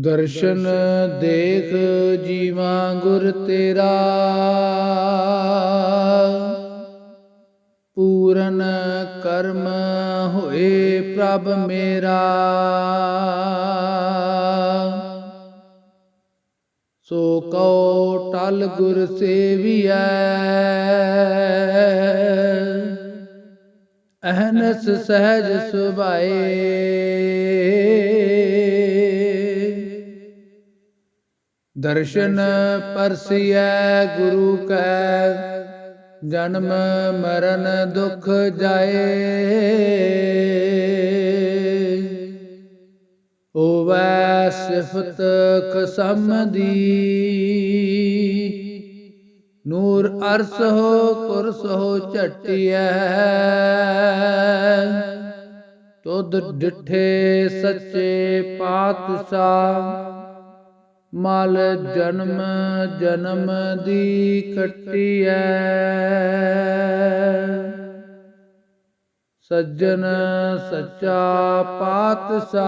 ਦਰਸ਼ਨ ਦੇਖ ਜੀਵਾ ਗੁਰ ਤੇਰਾ। ਪੂਰਨ ਕਰਮ ਹੋਏ ਪ੍ਰਭ ਮੇਰਾ। ਸੋ ਕਉ ਟਲ ਗੁਰ ਸੇਵੀਐ। ਅਹਨਸ ਸਹਿਜ ਸੁਭਾਏ। ਦਰਸ਼ਨ ਪਰਸਿਐ ਗੁਰੂ ਕੈ, ਜਨਮ ਮਰਨ ਦੁਖ ਜਾਏ। ਹੋਵੈ ਸਿਫਤ ਖਸਮ ਦੀ, ਨੂਰ ਅਰਸ ਹੋ ਕੁਰਸ ਹੋ ਝਟਿਐ। ਤੁਧ ਡਿਠੇ ਸੱਚੇ ਪਾਤਸ਼ਾਹ ਮਲ ਜਨਮ ਜਨਮ ਦੀ ਕਟਿਐ ਸੱਜਣ ਸੱਚਾ ਪਾਤਸ਼ਾਹ,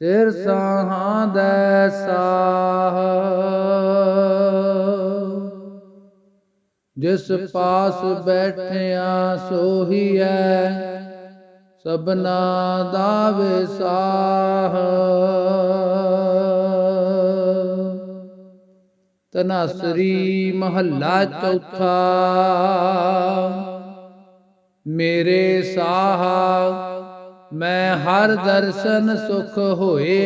ਸਿਰ ਸਾਹਾਂ ਦੇ ਸਾਹ। ਜਿਸ ਪਾਸ ਬੈਠਿਆ ਸੋਹੀਐ ਸਭਨਾ ਦਾ ਵਿਸਾਹ ਤਨਾਸਰੀ ਮਹੱਲਾ ਚੌਥਾ। ਮੇਰੇ ਸਾਹ, ਮੈਂ ਹਰ ਦਰਸ਼ਨ ਸੁਖ ਹੋਏ।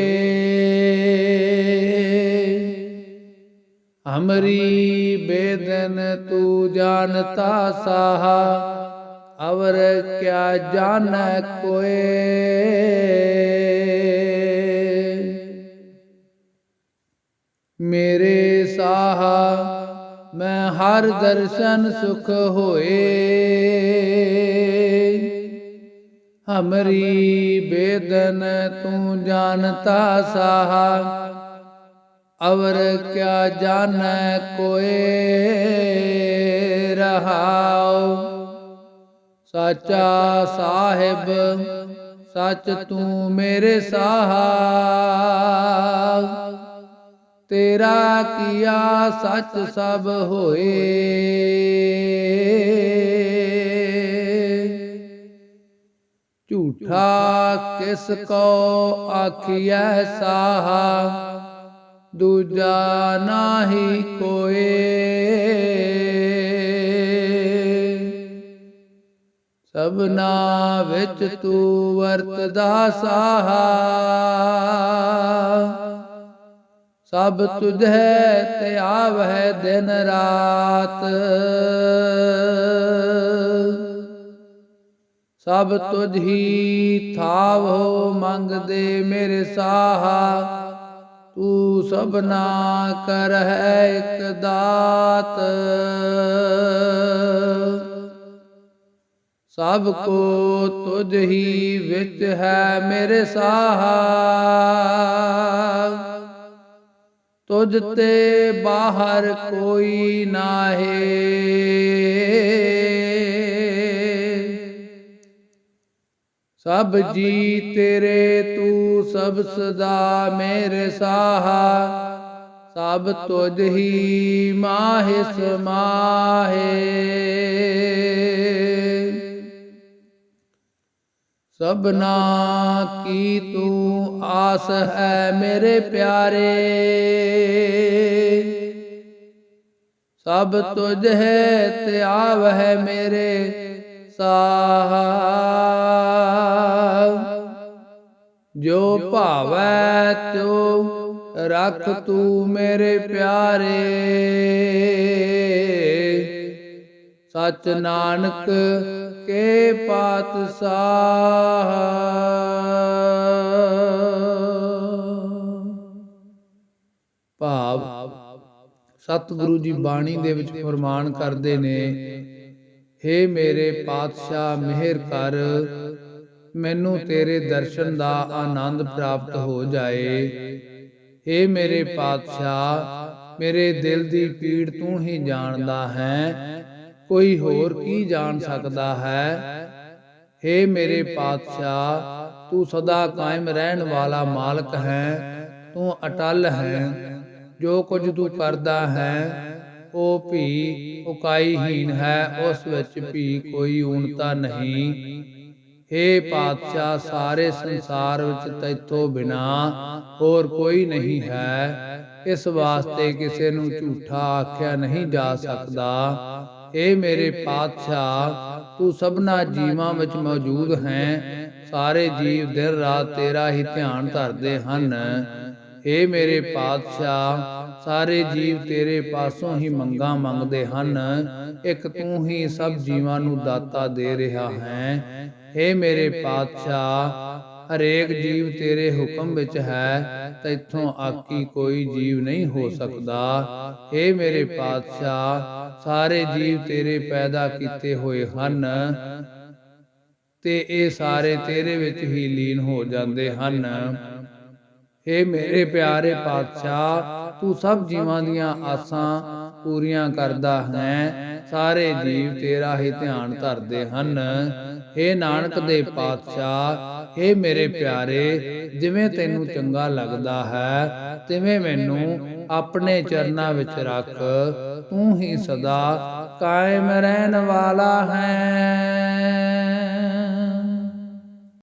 ਹਮਰੀ ਬੇਦਨ ਤੂੰ ਜਾਣਤਾ ਸਾਹਾ। ਅਵਰ ਕਿਆ ਜਾਣੈ ਕੋਏ? ਮੇਰੇ ਸਾਹਾ, ਮੈਂ ਹਰ ਦਰਸ਼ਨ ਸੁਖ ਹੋਏ। ਹਮਰੀ ਬੇਦਨ ਤੂੰ ਜਾਣਤਾ ਸਾਹਾ, ਅਵਰ ਕਿਆ ਜਾਣੈ ਕੋਏ? ਰਹਾਉ। ਸਾਚਾ ਸਾਹਿਬ, ਸੱਚ ਤੂੰ ਮੇਰੇ ਸਾਹਾ। ਤੇਰਾ ਕੀਆ ਸੱਚ ਸਭ ਹੋਏ। ਝੂਠਾ ਕਿਸ ਕੋ ਆਖੀਐ ਸਾਹਾ, ਦੂਜਾ ਨਾਹੀ ਕੋਏ। ਸਭਨਾ ਵਿੱਚ ਤੂੰ ਵਰਤਦਾ ਸਾਹਾ। ਸਭ ਤੁਝੈ ਤੇ ਆਵਹਿ ਦਿਨ ਰਾਤ। ਸਭ ਤੁਝ ਹੀ ਹੋ ਮੰਗਦੇ ਮੇਰੇ ਸਾਹਾ। ਤੂੰ ਸਭਨਾ ਕਰ ਹੈ ਇਕ ਦਾਤ। ਸਭ ਕੋ ਤੁਝ ਹੀ ਵਿੱਚ ਹੈ ਮੇਰੇ ਸਾਹਾ। ਤੁਝ ਤੇ ਬਾਹਰ ਕੋਈ ਨਾਹੀ। ਸਭ ਜੀ ਤੇਰੇ ਤੂੰ ਸਭ ਸਦਾ ਮੇਰੇ ਸਾਹਾ। ਸਭ ਤੁਝ ਹੀ ਮਾਹਿ ਸਮਾਹੇ। ਸਭਨਾ ਕੀ ਤੂੰ ਆਸ ਹੈ ਮੇਰੇ ਪਿਆਰੇ? ਸਭ ਤੁਝ ਹੈ ਤੇ ਹੈ ਮੇਰੇ ਸਾਹ। ਜੋ ਭਾਵੈ ਤੋ ਰੱਖ ਤੂੰ ਮੇਰੇ ਪਿਆਰੇ। ਸਚ ਨਾਨਕ ਕੇ ਪਾਤਸ਼ਾਹ। ਭਾਵ ਸਤਿਗੁਰੂ ਜੀ ਬਾਣੀ ਦੇ ਵਿੱਚ ਫਰਮਾਨ ਕਰਦੇ ਨੇ, ਹੇ ਮੇਰੇ ਪਾਤਸ਼ਾਹ, ਮਿਹਰ ਕਰ, ਮੈਨੂੰ ਤੇਰੇ ਦਰਸ਼ਨ ਦਾ ਆਨੰਦ ਪ੍ਰਾਪਤ ਹੋ ਜਾਏ। ਹੇ ਮੇਰੇ ਪਾਤਸ਼ਾਹ, ਮੇਰੇ ਦਿਲ ਦੀ ਪੀੜ ਤੂੰ ਹੀ ਜਾਣਦਾ ਹੈ। ਕੋਈ ਹੋਰ ਕੀ ਜਾਣ ਸਕਦਾ ਹੈ? ਹੇ ਮੇਰੇ ਪਾਤਸ਼ਾਹ, ਤੂੰ ਸਦਾ ਕਾਇਮ ਰਹਿਣ ਵਾਲਾ ਮਾਲਕ ਹੈ, ਤੂੰ ਅਟਲ ਹੈ। ਜੋ ਕੁਝ ਤੂੰ ਕਰਦਾ ਹੈ, ਉਹ ਭੀ ਉਕਾਈਹੀਨ ਹੈ, ਉਸ ਵਿੱਚ ਭੀ ਕੋਈ ਊਣਤਾ ਨਹੀਂ। ਹੇ ਪਾਤਸ਼ਾਹ, ਸਾਰੇ ਸੰਸਾਰ ਵਿੱਚ ਤੈਥੋਂ ਬਿਨਾ ਹੋਰ ਕੋਈ ਨਹੀਂ ਹੈ। ਇਸ ਵਾਸਤੇ ਕਿਸੇ ਨੂੰ ਝੂਠਾ ਆਖਿਆ ਨਹੀਂ ਜਾ ਸਕਦਾ। ਏ ਮੇਰੇ ਪਾਤਸ਼ਾਹ, ਤੂੰ ਸਭਨਾ ਜੀਵਾਂ ਵਿੱਚ ਮੌਜੂਦ ਹੈ। ਸਾਰੇ ਜੀਵ ਦਿਨ ਰਾਤ ਤੇਰਾ ਹੀ ਧਿਆਨ ਧਰਦੇ ਹਨ। ਏ ਮੇਰੇ ਪਾਤਸ਼ਾਹ, ਸਾਰੇ ਜੀਵ ਤੇਰੇ ਪਾਸੋਂ ਹੀ ਮੰਗਾ ਮੰਗਦੇ ਹਨ। ਇੱਕ ਤੂੰ ਹੀ ਸਭ ਜੀਵਾਂ ਨੂੰ ਦਾਤਾ ਦੇ ਰਿਹਾ ਹੈ। ਏ ਮੇਰੇ ਪਾਤਸ਼ਾਹ ਹਰੇਕ ਜੀਵ ਤੇਰੇ ਹੁਕਮ ਵਿੱਚ ਹੈ ਤੈਥੋਂ ਆਕੀ ਕੋਈ ਜੀਵ ਨਹੀਂ ਹੋ ਸਕਦਾ। ਏ ਮੇਰੇ ਪਾਤਸ਼ਾਹ, ਸਾਰੇ ਜੀਵ ਤੇਰੇ ਪੈਦਾ ਕੀਤੇ ਹੋਏ ਹਨ, ਤੇ ਇਹ ਸਾਰੇ ਤੇਰੇ ਵਿੱਚ ਹੀ ਲੀਨ ਹੋ ਜਾਂਦੇ ਹਨ। ਏ ਮੇਰੇ ਪਿਆਰੇ ਪਾਤਸ਼ਾਹ, ਤੂੰ ਸਭ ਜੀਵਾਂ ਦੀਆਂ ਆਸਾਂ ਪੂਰੀਆਂ ਕਰਦਾ ਹੈ, ਸਾਰੇ ਜੀਵ ਤੇਰਾ ਹੀ ਧਿਆਨ ਧਰਦੇ ਹਨ। ਏ ਨਾਨਕ ਦੇ ਪਾਤਸ਼ਾਹ ਏ ਮੇਰੇ ਪਿਆਰੇ, ਜਿਵੇਂ ਤੈਨੂੰ ਚੰਗਾ ਲੱਗਦਾ ਹੈ, ਤਿਵੇਂ ਮੈਨੂੰ ਆਪਣੇ ਚਰਨਾਂ ਵਿੱਚ ਰੱਖ। ਤੂੰ ਹੀ ਸਦਾ ਕਾਇਮ ਰਹਿਣ ਵਾਲਾ ਹੈ।